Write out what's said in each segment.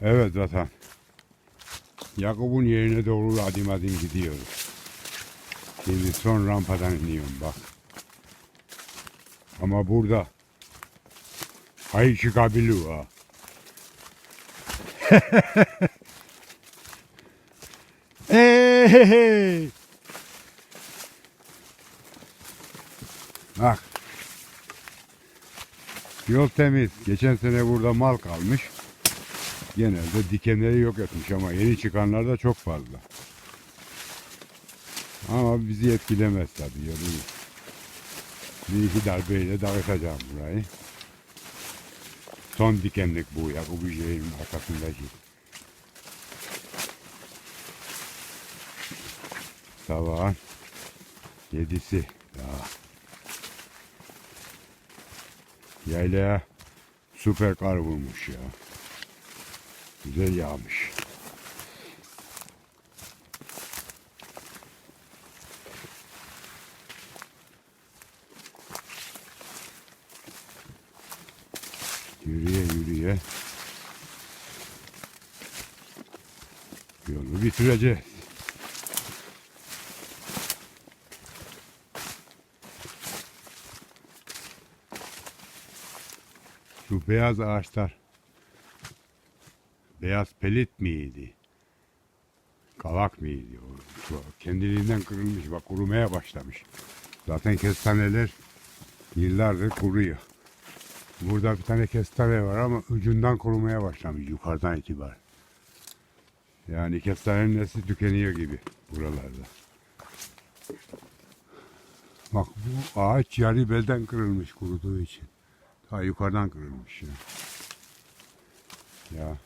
Evet zaten. Yakup'un yerine doğru adım adım gidiyoruz. Şimdi son rampadan iniyorum bak. Ama burada hayır çıkabiliyor ha. Hey! Bak. Yol temiz. Geçen sene burada mal kalmış. Genelde dikenleri yok etmiş ama yeni çıkanlar da çok fazla. Ama bizi etkilemez tabii. Yolu bir iki darbeyle dağıtacağım burayı. Son dikenlik bu ya. Bu şeyin arkasındaki. Sabahın yedisi daha. Yaylaya süper kar vurmuş ya. Güzel yağmış. Yürüye yürüye yolu bitireceğiz. Şu beyaz ağaçlar beyaz pelit miydi? Kavak mıydı? O, kendiliğinden kırılmış bak kurumaya başlamış. Zaten kestaneler yıllardır kuruyor. Burada bir tane kestane var ama ucundan kurumaya başlamış yukarıdan itibaren. Yani kestanenin nesli tükeniyor gibi buralarda. Bak bu ağaç yarı belden kırılmış kuruduğu için. Ta yukarıdan kırılmış ya. Ya.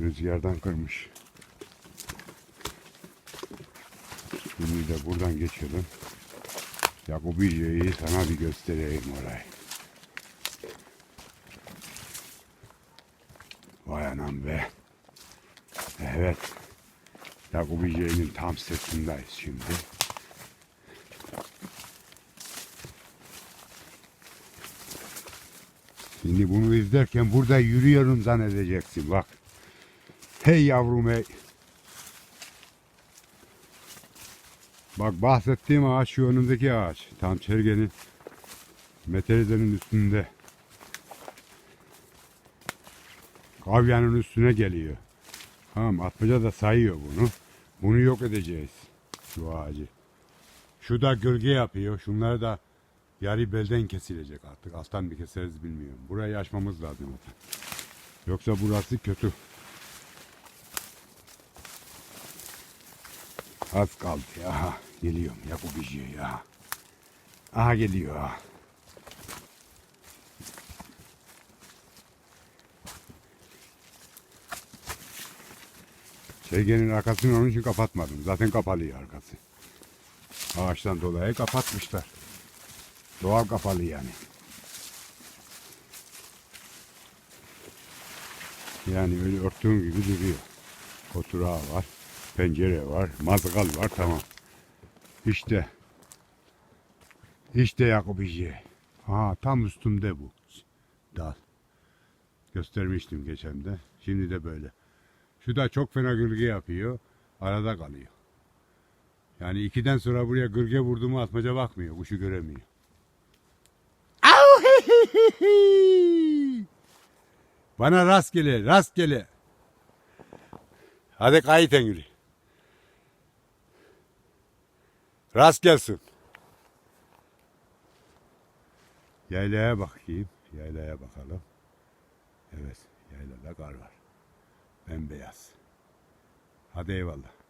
Rüzgardan kırmış. Şimdi de buradan geçelim. Yakubiye'yi sana bir göstereyim orayı. Vay anam be. Evet. Yakubiye'nin tam sırtındayız şimdi. Şimdi bunu izlerken burada yürüyorum zannedeceksin bak. Hey yavrum hey. Bak bahsettiğim ağaç şu önümdeki ağaç. Tam çergenin meterizenin üstünde. Kavyanın üstüne geliyor. Tamam atmaca da sayıyor bunu. Bunu yok edeceğiz. Şu ağacı. Şu da gölge yapıyor. Şunlar da yarı belden kesilecek artık. Alttan bir keseriz bilmiyorum. Burayı açmamız lazım. zaten. Yoksa burası kötü. Az kaldı ya. Aha, geliyorum Yakup işiyor ya. Aha geliyor. ha. Çeygenin arkasını onun için kapatmadım. Zaten kapalı ya arkası. Ağaçtan dolayı kapatmışlar. Doğal kapalı yani. Yani öyle örttüğüm gibi duruyor. Oturağı var, pencere var, mazgal var tamam. İşte. İşte Yakup İşi. Ha tam üstümde bu dal. Göstermiştim geçen de. Şimdi de böyle. Şu da çok fena gölge yapıyor. Arada kalıyor. Yani ikiden sonra buraya gölge vurduğumu atmaca bakmıyor. Kuşu göremiyor. Bana rastgele, rastgele. Hadi kayıt Engül'ü. Rast gelsin. Yaylaya bakayım. Yaylaya bakalım. Evet, yaylada kar var. Bembeyaz. Hadi eyvallah.